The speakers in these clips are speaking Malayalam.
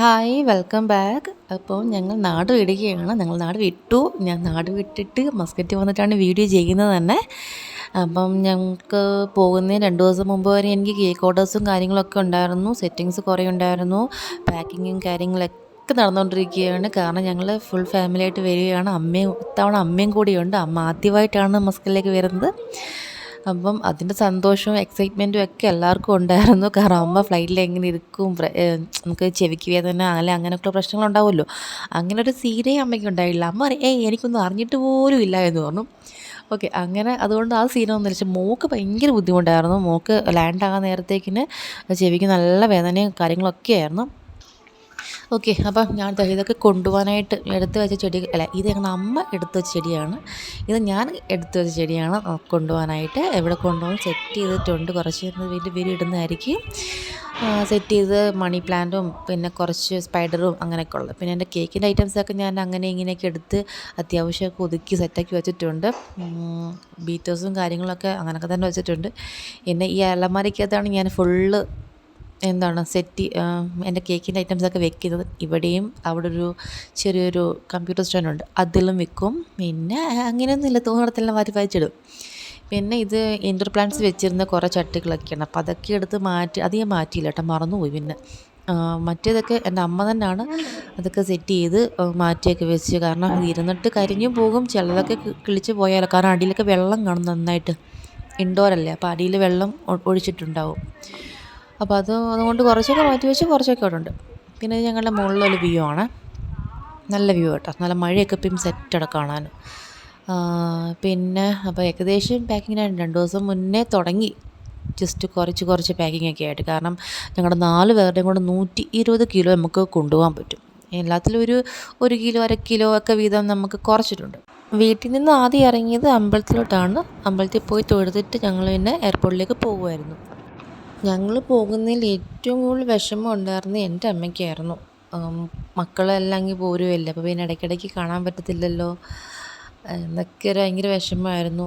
ഹായ് വെൽക്കം ബാക്ക് അപ്പോൾ ഞങ്ങൾ നാട് വിടുകയാണ്. ഞങ്ങൾ നാട് വിട്ടു. ഞാൻ നാട് വിട്ടിട്ട് മസ്കറ്റ് വന്നിട്ടാണ് വീഡിയോ ചെയ്യുന്നത് തന്നെ. അപ്പം ഞങ്ങൾക്ക് പോകുന്നതിന് രണ്ട് ദിവസം മുമ്പ് വരെ എനിക്ക് കേക്ക് ഓർഡേഴ്സും കാര്യങ്ങളൊക്കെ ഉണ്ടായിരുന്നു. സെറ്റിങ്സ് കുറേ ഉണ്ടായിരുന്നു. പാക്കിങ്ങും കാര്യങ്ങളൊക്കെ ഒക്കെ നടന്നുകൊണ്ടിരിക്കുകയാണ്. കാരണം ഞങ്ങൾ ഫുൾ ഫാമിലിയായിട്ട് വരികയാണ്. അമ്മയും ഇത്തവണ അമ്മയും കൂടിയുണ്ട്. അമ്മ ആദ്യമായിട്ടാണ് മസ്കലിലേക്ക് വരുന്നത്. അപ്പം അതിന്റെ സന്തോഷവും എക്സൈറ്റ്മെന്റും ഒക്കെ എല്ലാവർക്കും ഉണ്ടായിരുന്നു. കാരണം അമ്മ ഫ്ലൈറ്റിൽ എങ്ങനെ ഇരിക്കും നമുക്ക് ചെവിക്ക് വേദന അല്ല അങ്ങനെയൊക്കെ പ്രശ്നങ്ങളുണ്ടാവുമല്ലോ. അങ്ങനെ ഒരു സീനേ അമ്മയ്ക്ക് ഉണ്ടായില്ല. അമ്മ പറയും ഏയ് എനിക്കൊന്നും അറിഞ്ഞിട്ട് പോലും ഇല്ല എന്ന് പറഞ്ഞു. ഓക്കെ അങ്ങനെ അതുകൊണ്ട് ആ സീനൊന്നും വെച്ചാൽ മോക്ക് ഭയങ്കര ബുദ്ധിമുട്ടായിരുന്നു. മോക്ക് ലാൻഡ് ആകാൻ നേരത്തേക്കിന് ചെവിക്ക് നല്ല വേദനയും കാര്യങ്ങളൊക്കെ ആയിരുന്നു. ഓക്കെ അപ്പം ഞാൻ ഇതൊക്കെ കൊണ്ടുപോകാനായിട്ട് എടുത്തു വെച്ച ചെടി അല്ല ഇത് ഞങ്ങളുടെ അമ്മ എടുത്തു വെച്ച ചെടിയാണ്. ഇത് ഞാൻ എടുത്തു വെച്ച ചെടിയാണ്. കൊണ്ടുപോകാനായിട്ട് എവിടെ കൊണ്ടുപോകും സെറ്റ് ചെയ്തിട്ടുണ്ട്. കുറച്ച് വീട്ടിൽ വീട് ഇടുന്നതായിരിക്കും. സെറ്റ് ചെയ്ത് മണി പ്ലാന്റും പിന്നെ കുറച്ച് സ്പൈഡറും അങ്ങനെയൊക്കെ ഉള്ളത്. പിന്നെ എന്റെ കേക്കിന്റെ ഐറ്റംസൊക്കെ ഞാൻ അങ്ങനെ ഇങ്ങനെയൊക്കെ എടുത്ത് അത്യാവശ്യമൊക്കെ ഒതുക്കി സെറ്റാക്കി വെച്ചിട്ടുണ്ട്. ബീറ്റേഴ്സും കാര്യങ്ങളൊക്കെ അങ്ങനെയൊക്കെ തന്നെ വെച്ചിട്ടുണ്ട്. പിന്നെ ഈ അലമാരയ്ക്കകത്താണ് ഞാൻ ഫുള്ള് എന്താണ് സെറ്റ് എന്റെ കേക്കിന്റെ ഐറ്റംസൊക്കെ വെക്കുന്നത് ഇവിടെയും അവിടെ ഒരു ചെറിയൊരു കമ്പ്യൂട്ടർ സ്റ്റാൻഡുണ്ട്. അതിലും വെക്കും. പിന്നെ അങ്ങനെയൊന്നുമില്ല തോന്നിടത്തെല്ലാം വാരി വായിച്ചിടും പിന്നെ ഇത് ഇൻഡോർ പ്ലാന്റ്സ് വെച്ചിരുന്ന കുറേ ചട്ടികളൊക്കെയാണ്. അപ്പോൾ അതൊക്കെ എടുത്ത് മാറ്റി അത് ഞാൻ മാറ്റിയില്ല കേട്ടോ മറന്നുപോയി പിന്നെ. മറ്റേതൊക്കെ എന്റെ അമ്മ തന്നെയാണ് അതൊക്കെ സെറ്റ് ചെയ്ത് മാറ്റിയൊക്കെ വെച്ച്. കാരണം അത് ഇരുന്നിട്ട് കരിഞ്ഞു പോകും ചിലതൊക്കെ കിളിച്ച് പോയാലോ. കാരണം അടിയിലൊക്കെ വെള്ളം കാണും നന്നായിട്ട്. ഇൻഡോറല്ലേ അപ്പോൾ അടിയിൽ വെള്ളം ഒഴിച്ചിട്ടുണ്ടാവും. അപ്പോൾ അത് അതുകൊണ്ട് കുറച്ചൊക്കെ മാറ്റി വെച്ച് കുറച്ചൊക്കെ അവിടെ ഉണ്ട് പിന്നെ ഞങ്ങളുടെ മുകളിലൊരു വ്യൂ ആണ്. നല്ല വ്യൂ കേട്ടോ. നല്ല മഴയൊക്കെ ഇപ്പം സെറ്റ് കാണാൻ. പിന്നെ അപ്പോൾ ഏകദേശം പാക്കിങ്ങിനായിട്ട് രണ്ട് ദിവസം മുന്നേ തുടങ്ങി. ജസ്റ്റ് കുറച്ച് കുറച്ച് പാക്കിംഗ് ഒക്കെ ആയിട്ട്. കാരണം ഞങ്ങളുടെ നാല് പേരുടെയും കൂടെ നൂറ്റി ഇരുപത് കിലോ നമുക്ക് കൊണ്ടുപോകാൻ പറ്റും. എല്ലാത്തിലും ഒരു ഒരു കിലോ അര കിലോ ഒക്കെ വീതം നമുക്ക് കുറച്ചിട്ടുണ്ട്. വീട്ടിൽ നിന്ന് ആദ്യം ഇറങ്ങിയത് അമ്പലത്തിലോട്ടാണ്. അമ്പലത്തിൽ പോയി തൊഴുതിട്ട് ഞങ്ങൾ പിന്നെ എയർപോർട്ടിലേക്ക് പോകുമായിരുന്നു. ഞങ്ങൾ പോകുന്നതിൽ ഏറ്റവും കൂടുതൽ വിഷമം ഉണ്ടായിരുന്നത് എന്റെ അമ്മയ്ക്കായിരുന്നു. മക്കളെല്ലാം അങ്ങ് പോരുമല്ലേ അപ്പോൾ പിന്നെ ഇടയ്ക്കിടയ്ക്ക് കാണാൻ പറ്റത്തില്ലല്ലോ. എന്നൊക്കെ ഒരു ഭയങ്കര വിഷമമായിരുന്നു.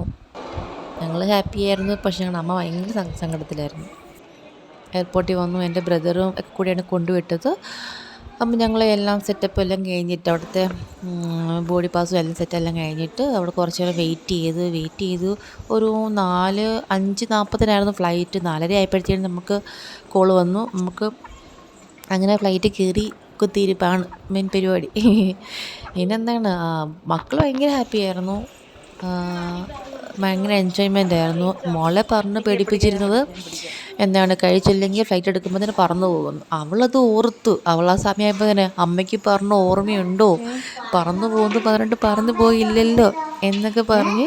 ഞങ്ങൾ ഹാപ്പി ആയിരുന്നു പക്ഷേ ഞങ്ങളുടെ അമ്മ ഭയങ്കര സങ്കടത്തിലായിരുന്നു. എയർപോർട്ടിൽ വന്നു എന്റെ ബ്രദറും ഒക്കെ കൂടിയാണ് കൊണ്ടുവിട്ടത്. അപ്പം ഞങ്ങൾ എല്ലാം സെറ്റപ്പ് എല്ലാം കഴിഞ്ഞിട്ട് അവിടുത്തെ ബോഡി പാസും എല്ലാം സെറ്റെല്ലാം കഴിഞ്ഞിട്ട് അവിടെ കുറച്ച് നേരം വെയിറ്റ് ചെയ്ത് വെയിറ്റ് ചെയ്ത്. ഒരു നാല് അഞ്ച് നാൽപ്പതിനായിരുന്നു ഫ്ലൈറ്റ് നാലര ആയപ്പോഴത്തേക്കും നമുക്ക് കോൾ വന്നു. നമുക്ക് അങ്ങനെ ഫ്ലൈറ്റ് കയറി കുത്തിയിരിപ്പാണ് മെയിൻ പരിപാടി. പിന്നെന്താണ്? മക്കൾ ഭയങ്കര ഹാപ്പി ആയിരുന്നു. ആ, ഭയങ്കര എൻജോയ്മെന്റ് ആയിരുന്നു. മോളെ പറഞ്ഞ് പേടിപ്പിച്ചിരുന്നത് എന്താണ് കഴിച്ചില്ലെങ്കിൽ ഫ്ലൈറ്റ് എടുക്കുമ്പോൾ തന്നെ പറന്നു പോകുന്നു. അവളത് ഓർത്തു. അവൾ ആ സമയമായപ്പോൾ തന്നെ അമ്മയ്ക്ക് പറഞ്ഞ ഓർമ്മയുണ്ടോ? പറന്നു പോകുന്നു. പറഞ്ഞിട്ട് പറന്നു പോയില്ലല്ലോ എന്നൊക്കെ പറഞ്ഞ്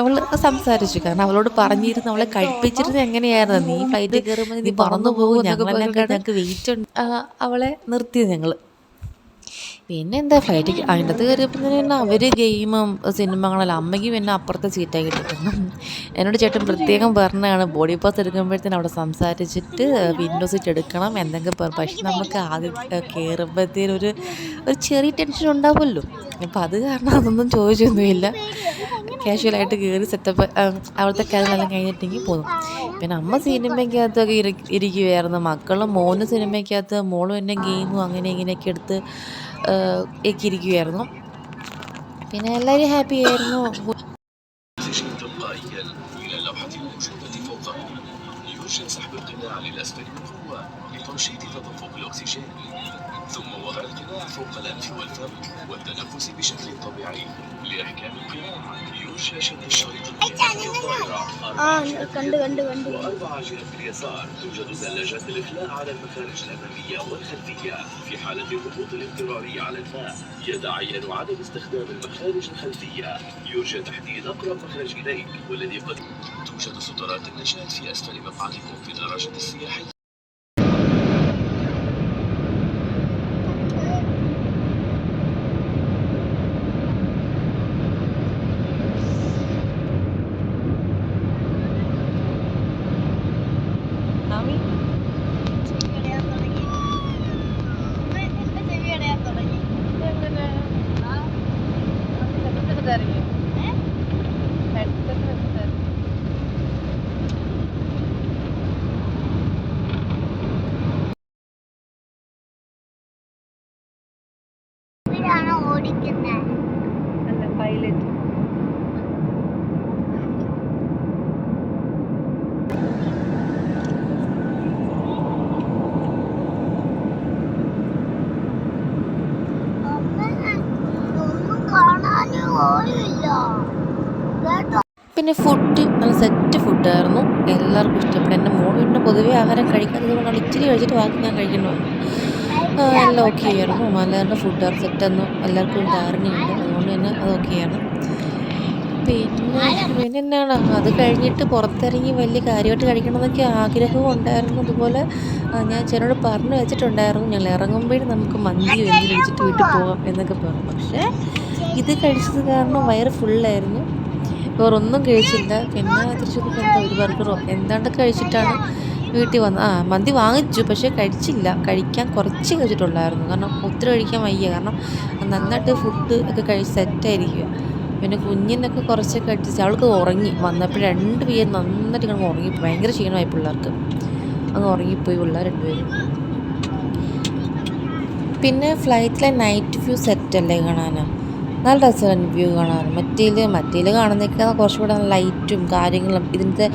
അവൾ സംസാരിച്ചു. കാരണം അവളോട് പറഞ്ഞിരുന്നു അവളെ കഴിപ്പിച്ചിരുന്നത് എങ്ങനെയായിരുന്നു? നീ ഫ്ലൈറ്റ് കയറുമ്പോൾ നീ പറന്നു പോകും ഞങ്ങൾ ഞങ്ങൾക്ക് വെയിറ്റ് ഉണ്ട്. അവളെ നിർത്തി ഞങ്ങൾ പിന്നെ എന്താ ഫ്ലൈറ്റ് അതിന്റെ അകത്ത് കയറിയപ്പോൾ തന്നെ അവർ ഗെയിമും സിനിമകളെല്ലാം അമ്മയ്ക്ക് പിന്നെ അപ്പുറത്തെ സീറ്റായി കിട്ടിയിരുന്നു. എന്നോട് ചേട്ടൻ പ്രത്യേകം പറഞ്ഞതാണ് ബോഡി പാസ് എടുക്കുമ്പോഴത്തേനും അവിടെ സംസാരിച്ചിട്ട് വിൻഡോ സീറ്റ് എടുക്കണം എന്തെങ്കിലും പക്ഷെ നമുക്ക് ആദ്യം കയറുമ്പോഴത്തേനും ഒരു ഒരു ചെറിയ ടെൻഷൻ ഉണ്ടാവുമല്ലോ. അപ്പം അത് കാരണം അതൊന്നും ചോദിച്ചൊന്നുമില്ല. കാഷ്വലായിട്ട് കയറി സെറ്റപ്പ് അവിടുത്തെ കാര്യങ്ങളെല്ലാം കഴിഞ്ഞിട്ടെങ്കിൽ പോകും പിന്നെ അമ്മ സിനിമയ്ക്കകത്തൊക്കെ ഇരി ഇരിക്കുമായിരുന്നു മക്കളും മോനും സിനിമയ്ക്കകത്ത് മോളും എന്റെ ഗെയിമും അങ്ങനെ ഇങ്ങനെയൊക്കെ എടുത്ത് ഒക്കെ ഇരിക്കുമായിരുന്നു പിന്നെ എല്ലാവരും ഹാപ്പി ആയിരുന്നു أكسجين تلقائيا إلى لوحة الموجودة فوقه يرجى سحب القناع للأسفل بقوة لتنشيط تدفق الأكسجين ثم وضع القناع فوق الأنف والفم والتنفس بشكل طبيعي لإحكام القناع شاشة الشريط آه كندو كندو كندو وأربع عجلة اليسار توجد ثلاجات الإخلاء على المخارج الأمامية والخلفية في حالة الهبوط الاضطراري على الماء يتعين عدم استخدام المخارج الخلفية يرجى تحديد أقرب مخرج إليك والذي قد توجد سترات النجاة في أسفل مقعدكم في دراجة السياحية. പിന്നെ ഫുഡ് നല്ല സെറ്റ് ഫുഡായിരുന്നു എല്ലാവർക്കും ഇഷ്ടപ്പെട്ടു. എന്റെ മോൾ പിന്നെ പൊതുവേ ആഹാരം കഴിക്കാത്തത് കൊണ്ടാണ് ഇച്ചിരി കഴിച്ചിട്ട് ബാക്കി ഞാൻ കഴിക്കേണ്ടി വന്നു എല്ലാം ഓക്കെ ആയിരുന്നു. മലയാളം ഫുഡ് സെറ്റെന്ന് എല്ലാവർക്കും ധാരണയുണ്ട്. അതുകൊണ്ട് തന്നെ അത് ആണ്. പിന്നെ പിന്നെ എന്നാണ് അത് കഴിഞ്ഞിട്ട് പുറത്തിറങ്ങി വലിയ കാര്യമായിട്ട് കഴിക്കണമെന്നൊക്കെ ആഗ്രഹവും ഉണ്ടായിരുന്നു. അതുപോലെ ഞാൻ ചേനോട് പറഞ്ഞു വെച്ചിട്ടുണ്ടായിരുന്നു. ഞങ്ങൾ ഇറങ്ങുമ്പോഴും നമുക്ക് മന്തി എന്തെങ്കിലും കഴിച്ചിട്ട് വീട്ടിൽ പോകാം എന്നൊക്കെ പറഞ്ഞു. പക്ഷേ ഇത് കഴിച്ചത് കാരണം വയറ് ഫുള്ളായിരുന്നു വേറെ ഒന്നും കഴിച്ചില്ല. പിന്നെ വന്നപ്പോൾ എന്താ ഒരു ബർഗറോ എന്താണ്ട് കഴിച്ചിട്ടാണ് വീട്ടിൽ വന്നത്. ആ മന്തി വാങ്ങിച്ചു പക്ഷേ കഴിച്ചില്ല. കഴിക്കാൻ കുറച്ച് കഴിച്ചിട്ടുള്ളായിരുന്നു. കാരണം ഒത്തിരി കഴിക്കാൻ വയ്യ. കാരണം നന്നായിട്ട് ഫുഡ് ഒക്കെ കഴിച്ച് സെറ്റായിരിക്കുക പിന്നെ കുഞ്ഞിനൊക്കെ കുറച്ചൊക്കെ അടിച്ച് അവൾക്ക് ഉറങ്ങി. വന്നപ്പോൾ രണ്ട് പേര് നന്നായിട്ട് കിടന്ന് ഉറങ്ങി. ഭയങ്കര ക്ഷീണമായി പിള്ളേർക്ക്. അങ്ങ് ഉറങ്ങിപ്പോയി പിള്ളേർ രണ്ടുപേരും. പിന്നെ ഫ്ലൈറ്റിലെ നൈറ്റ് വ്യൂ സെറ്റല്ലേ കാണാൻ നല്ല രസമാണ് വ്യൂ കാണാൻ മറ്റേൽ മറ്റേൽ കാണുന്നതൊക്കെ കുറച്ചുകൂടെ ലൈറ്റും കാര്യങ്ങളും ഇതിന്റെ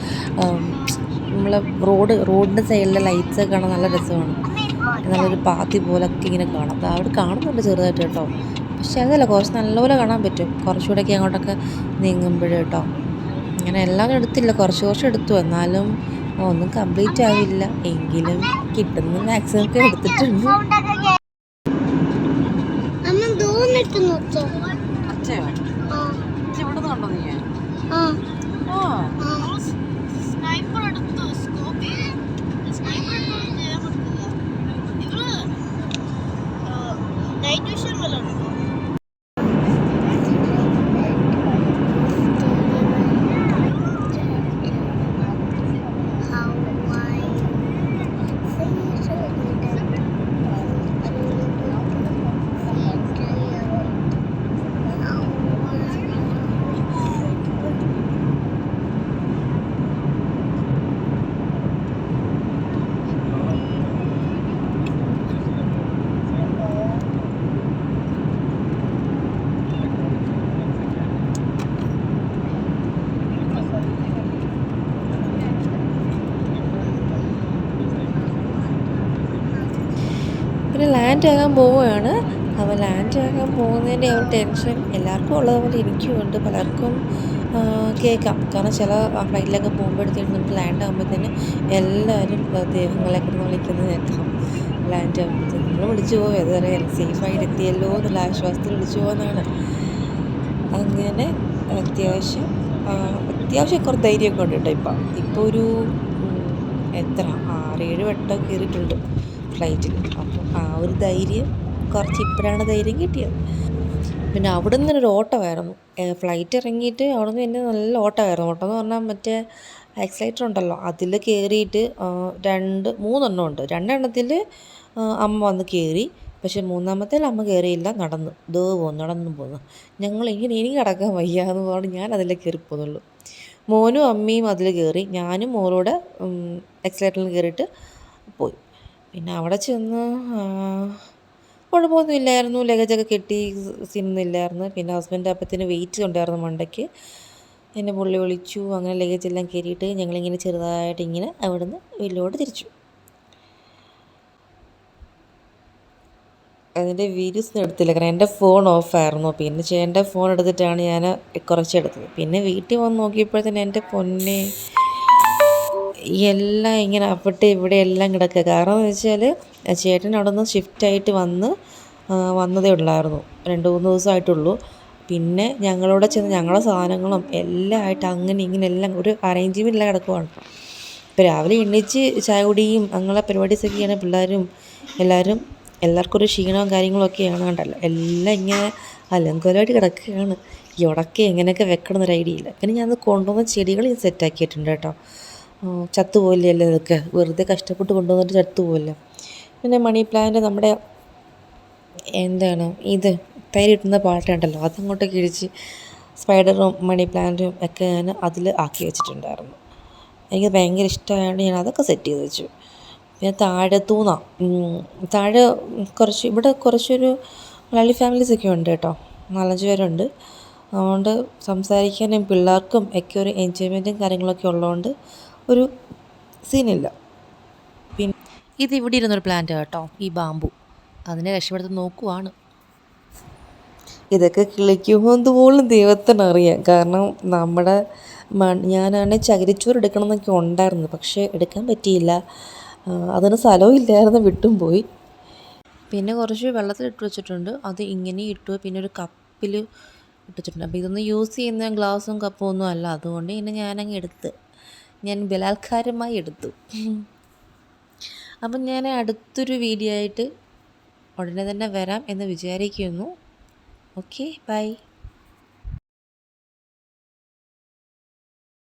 നമ്മളെ റോഡ് റോഡിന്റെ സൈഡിലെ ലൈറ്റ്സ് കാണാൻ നല്ല രസമാണ്. നല്ലൊരു പാത്തി പോലൊക്കെ ഇങ്ങനെ കാണാം. അത് അവിടെ കാണുന്നുണ്ട് ചെറുതായിട്ട് കേട്ടോ. പക്ഷേ അതല്ല കുറച്ച് നല്ലപോലെ കാണാൻ പറ്റും. കുറച്ചുകൂടെയൊക്കെ അങ്ങോട്ടൊക്കെ നീങ്ങുമ്പോഴേ കേട്ടോ. അങ്ങനെ എല്ലാം എടുത്തില്ല. കുറച്ച് കുറച്ച് എടുത്തു. എന്നാലും ഒന്നും കംപ്ലീറ്റ് ആവില്ല. എങ്കിലും കിട്ടുന്ന മാക്സിമം ഒക്കെ എടുത്തിട്ടുണ്ട്. തോന്നിട്ട് അച്ഛ. ആ. ഇവിടെ കണ്ടോ നീ? ആ ആ സ്നൈപ്പർ എടുത്തു സ്കോപ്പ് സ്നൈപ്പർ എടുത്തു ചെയ്യാൻ പറ്റില്ല ഇവൾ നൈറ്റ് വിഷൻ വല്ല ഉണ്ടോ പിന്നെ ലാൻഡ് ആകാൻ പോവുകയാണ്. അപ്പോൾ ലാൻഡ് ആകാൻ പോകുന്നതിന്റെ ഒരു ടെൻഷൻ എല്ലാവർക്കും ഉള്ളതുപോലെ എനിക്കും ഉണ്ട് പലർക്കും കേൾക്കാം. കാരണം ചില ഫ്ലൈറ്റിലൊക്കെ പോകുമ്പോഴത്തേക്കും നമുക്ക് ലാൻഡ് ആകുമ്പോഴത്തേന് എല്ലാവരും ദൈവങ്ങളെ കിടന്ന് വിളിക്കുന്നത് കേൾക്കാം. ലാൻഡ് ആകുമ്പോഴത്തേക്കും നമ്മൾ വിളിച്ചു പോകും. ഏതറിയാം സേഫായിട്ട് എത്തിയല്ലോ എന്നുള്ള ആശ്വാസത്തിൽ വിളിച്ചു പോകുന്നതാണ്. അങ്ങനെ അത്യാവശ്യം അത്യാവശ്യം കുറച്ച് ധൈര്യമൊക്കെ ഉണ്ട് കേട്ടോ ഇപ്പം. ഇപ്പോൾ ഒരു എത്ര? ആറേഴ് വട്ടം കയറിയിട്ടുണ്ട്. ഫ്ലൈറ്റിൽ അപ്പം ആ ഒരു ധൈര്യം കുറച്ച് ഇപ്പോഴാണ് ധൈര്യം കിട്ടിയത്. പിന്നെ അവിടെ നിന്ന് ഒരു ഓട്ടമായിരുന്നു ഫ്ലൈറ്റ് ഇറങ്ങിയിട്ട് അവിടെ നിന്ന് എന്റെ നല്ല ഓട്ടമായിരുന്നു ഓട്ടം എന്ന് പറഞ്ഞാൽ മറ്റേ ആക്സിലേറ്റർ ഉണ്ടല്ലോ അതിൽ കയറിയിട്ട് രണ്ട് മൂന്നെണ്ണം ഉണ്ട്. രണ്ടെണ്ണത്തിൽ അമ്മ വന്ന് കയറി പക്ഷേ മൂന്നാമത്തേൽ അമ്മ കയറിയില്ല നടന്ന്. ദേ പോന്നു നടന്നു പോന്നു. ഞങ്ങൾ ഇങ്ങനെ എനിക്ക് കിടക്കാൻ വയ്യ എന്ന് പറഞ്ഞ് ഞാൻ അതിലേ കയറിപ്പോന്നുള്ളൂ മോനും അമ്മയും അതിൽ കയറി ഞാനും മോളൂടെ എക്സലേറ്ററിൽ കയറിയിട്ട് പോയി. പിന്നെ അവിടെ ചെന്ന് ആ, കുഴപ്പമൊന്നും ഇല്ലായിരുന്നു. ലഗേജൊക്കെ കെട്ടി സീനൊന്നും ഇല്ലായിരുന്നു പിന്നെ ഹസ്ബൻഡ് അപ്പത്തിന് വെയിറ്റ് ഉണ്ടായിരുന്നു മണ്ടയ്ക്ക്. എന്നെ പുള്ളി വിളിച്ചു. അങ്ങനെ ലഗേജ് എല്ലാം കയറിയിട്ട് ഞങ്ങളിങ്ങനെ ചെറുതായിട്ട് ഇങ്ങനെ അവിടുന്ന് വീട്ടിലോട്ട് തിരിച്ചു. അതിന്റെ വീഡിയോസ് എടുത്തില്ല. കാരണം എന്റെ ഫോൺ ഓഫായിരുന്നു പിന്നെ ചേട്ടന്റെ ഫോൺ എടുത്തിട്ടാണ് ഞാൻ കുറച്ചെടുത്തത് പിന്നെ വീട്ടിൽ വന്ന് നോക്കിയപ്പോഴത്തേന് എന്റെ പൊന്നെ എല്ലാം ഇങ്ങനെ അവിടെ ഇവിടെ എല്ലാം കിടക്കുക. കാരണം എന്ന് വെച്ചാൽ ചേട്ടൻ അവിടെ നിന്ന് ഷിഫ്റ്റായിട്ട് വന്ന് വന്നതേ ഉള്ളായിരുന്നു. രണ്ട് മൂന്ന് ദിവസമായിട്ടുള്ളൂ. പിന്നെ ഞങ്ങളോട് ചെന്ന് ഞങ്ങളുടെ സാധനങ്ങളും എല്ലാം ആയിട്ട് അങ്ങനെ ഇങ്ങനെ എല്ലാം ഒരു അറേഞ്ച്മെന്റ് എല്ലാം കിടക്കുവാണ്. ഇപ്പോൾ രാവിലെ എണ്ണിച്ച് ചായ കുടിയും അങ്ങനെ പരിപാടീസൊക്കെയാണ് പിള്ളേരും എല്ലാവരും എല്ലാവർക്കും ഒരു ക്ഷീണവും കാര്യങ്ങളൊക്കെയാണ് കണ്ടല്ലോ എല്ലാം ഇങ്ങനെ അലങ്കോലമായിട്ട് കിടക്കുകയാണ്. എവിടൊക്കെ എങ്ങനെയൊക്കെ വെക്കണം എന്നൊരു ഐഡിയ ഇല്ല. പിന്നെ ഞാൻ കൊണ്ടുവന്ന ചെടികൾ സെറ്റാക്കിയിട്ടുണ്ട് കേട്ടോ. ആ, ചത്തുപോയില്ലല്ലോ ഇതൊക്കെ. വെറുതെ കഷ്ടപ്പെട്ട് കൊണ്ടുവന്നിട്ട് ചത്തുപോയില്ല. പിന്നെ മണി പ്ലാന്റ് നമ്മുടെ എന്താണ് ഇത് തൈര് കിട്ടുന്ന പാട്ടുണ്ടല്ലോ അതങ്ങോട്ട് കിഴിച്ച് സ്പൈഡറും മണി പ്ലാന്റും ഒക്കെ ഞാൻ അതിൽ ആക്കി വെച്ചിട്ടുണ്ടായിരുന്നു. എനിക്ക് ഭയങ്കര ഇഷ്ടമായതുകൊണ്ട് ഞാൻ അതൊക്കെ സെറ്റ് ചെയ്ത് വെച്ചു. പിന്നെ താഴെ തൂന്ന താഴെ കുറച്ച് ഇവിടെ കുറച്ചൊരു മലയാളി ഫാമിലീസൊക്കെ ഉണ്ട് കേട്ടോ. നാലഞ്ച് പേരുണ്ട്. അതുകൊണ്ട് സംസാരിക്കാനും പിള്ളേർക്കും ഒക്കെ ഒരു എൻജോയ്മെന്റും കാര്യങ്ങളൊക്കെ ഉള്ളതുകൊണ്ട് ഒരു സീനില്ല. പിന്നെ ഇത് ഇവിടെ ഇരുന്നൊരു പ്ലാന്റ് കേട്ടോ ഈ ബാമ്പു അതിനെ രക്ഷപ്പെടുത്തി നോക്കുവാണ്. ഇതൊക്കെ കിളിക്കുമ്പോൾ പോലും ദൈവത്തിനറിയാം കാരണം നമ്മുടെ ഞാനാണെങ്കിൽ ചകിരിച്ചോറ് എടുക്കണം എന്നൊക്കെ ഉണ്ടായിരുന്നു പക്ഷേ എടുക്കാൻ പറ്റിയില്ല. അതിന് സ്ഥലവും ഇല്ലായിരുന്നു വിട്ടും പോയി. പിന്നെ കുറച്ച് വെള്ളത്തിൽ ഇട്ട് വെച്ചിട്ടുണ്ട്. അത് ഇങ്ങനെ ഇട്ടു പിന്നെ ഒരു കപ്പിൽ ഇട്ടിട്ടുണ്ട് അപ്പോൾ ഇതൊന്നും യൂസ് ചെയ്യുന്ന ഗ്ലാസും കപ്പും ഒന്നും അല്ല. അതുകൊണ്ട് പിന്നെ ഞാനങ്ങ് എടുത്ത്. ഞാൻ ബലാത്കാരമായി എടുത്തു. അപ്പം ഞാൻ അടുത്തൊരു വീഡിയോ ആയിട്ട് ഉടനെ തന്നെ വരാം എന്ന് വിചാരിക്കുന്നു. Okay bye